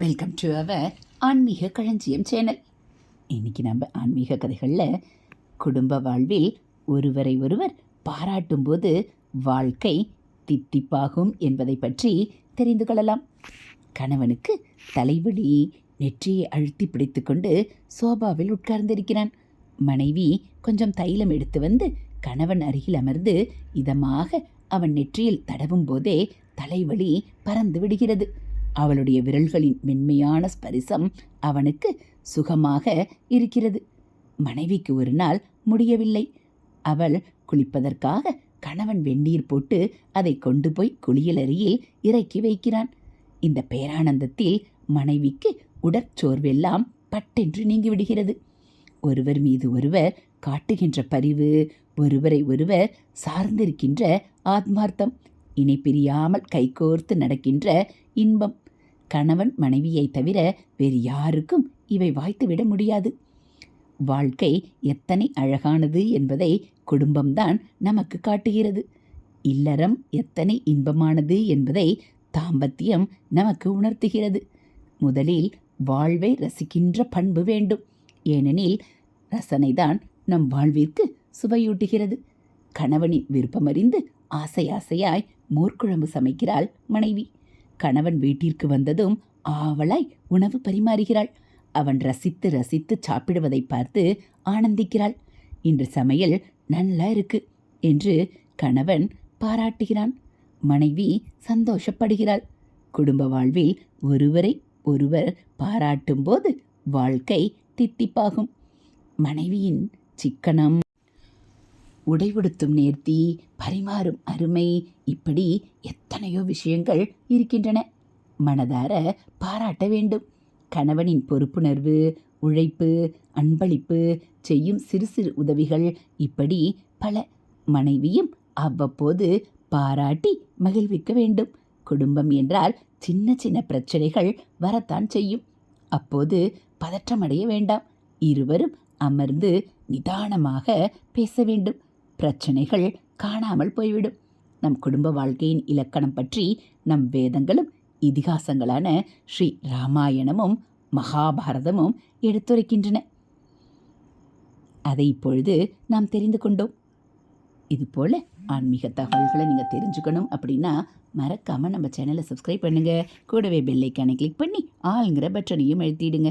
Welcome to our ஆன்மீக களஞ்சியம் channel இன்னைக்கு நம்ம ஆன்மீக கதைகளில் குடும்ப வாழ்வில் ஒருவரை ஒருவர் பாராட்டும் போது வாழ்க்கை தித்திப்பாகும் என்பதை பற்றி தெரிந்து கொள்ளலாம். கணவனுக்கு தலைவலி நெற்றியை அழுத்தி பிடித்துக்கொண்டு சோபாவில் உட்கார்ந்திருக்கிறான். மனைவி கொஞ்சம் தைலம் எடுத்து வந்து கணவன் அருகில் அமர்ந்து இதமாக அவன் நெற்றியில் தடவும் போதே தலைவலி பறந்து விடுகிறது. அவளுடைய விரல்களின் மென்மையான ஸ்பரிசம் அவனுக்கு சுகமாக இருக்கிறது. மனைவிக்கு ஒரு நாள் முடியவில்லை. அவள் குளிப்பதற்காக கணவன் வெந்நீர் போட்டு அதை கொண்டு போய் குளியலறையில் இறக்கி வைக்கிறான். இந்த பேரானந்தத்தில் மனைவிக்கு உடற்சோர்வெல்லாம் பட்டென்று நீங்கிவிடுகிறது. ஒருவர் மீது ஒருவர் காட்டுகின்ற பரிவு ஒருவரை ஒருவர் சார்ந்திருக்கின்ற ஆத்மார்த்தம் இணை பிரியாமல் கைகோர்த்து நடக்கின்ற இன்பம். கணவன் மனைவியை தவிர வேறு யாருக்கும் இவை வாய்த்துவிட முடியாது. வாழ்க்கை எத்தனை அழகானது என்பதை குடும்பம்தான் நமக்கு காட்டுகிறது. இல்லறம் எத்தனை இன்பமானது என்பதை தாம்பத்தியம் நமக்கு உணர்த்துகிறது. முதலில் வாழ்வை ரசிக்கின்ற பண்பு வேண்டும். ஏனெனில் ரசனைதான் நம் வாழ்விற்கு சுவையூட்டுகிறது. கணவனின் விருப்பமறிந்து ஆசை ஆசையாய் மோர்க்குழம்பு சமைக்கிறாள் மனைவி. கணவன் வீட்டிற்கு வந்ததும் ஆவலாய் உணவு பரிமாறுகிறாள். அவன் ரசித்து ரசித்து சாப்பிடுவதை பார்த்து ஆனந்திக்கிறாள். இன்று சமையல் நல்லா இருக்கு என்று கணவன் பாராட்டுகிறான். மனைவி சந்தோஷப்படுகிறாள். குடும்ப வாழ்வில் ஒருவரை ஒருவர் பாராட்டும் போது வாழ்க்கை தித்திப்பாகும். மனைவியின் சிக்கனம் உடைவுடுத்தும் நேர்த்தி பரிமாறும் அருமை இப்படி எத்தனையோ விஷயங்கள் இருக்கின்றன. மனதார பாராட்ட வேண்டும். கணவனின் பொறுப்புணர்வு உழைப்பு அன்பளிப்பு செய்யும் சிறு சிறு உதவிகள் இப்படி பல. மனைவியும் அவ்வப்போது பாராட்டி மகிழ்விக்க வேண்டும். குடும்பம் என்றால் சின்ன சின்ன பிரச்சனைகள் வரத்தான் செய்யும். அப்போது பதற்றமடைய வேண்டாம். இருவரும் அமர்ந்து நிதானமாக பேச வேண்டும். பிரச்சனைகள் காணாமல் போய்விடும். நம் குடும்ப வாழ்க்கையின் இலக்கணம் பற்றி நம் வேதங்களும் இதிகாசங்களான ஸ்ரீ ராமாயணமும் மகாபாரதமும் எடுத்துரைக்கின்றன. அதை இப்பொழுது நாம் தெரிந்து கொண்டோம். இதுபோல் ஆன்மீக தகவல்களை நீங்கள் தெரிஞ்சுக்கணும் அப்படின்னா மறக்காமல் நம்ம சேனலை சப்ஸ்கிரைப் பண்ணுங்கள் கூடவே பெல்லைக்கானை கிளிக் பண்ணி ஆளுங்கிற பட்டனையும் எழுத்திடுங்க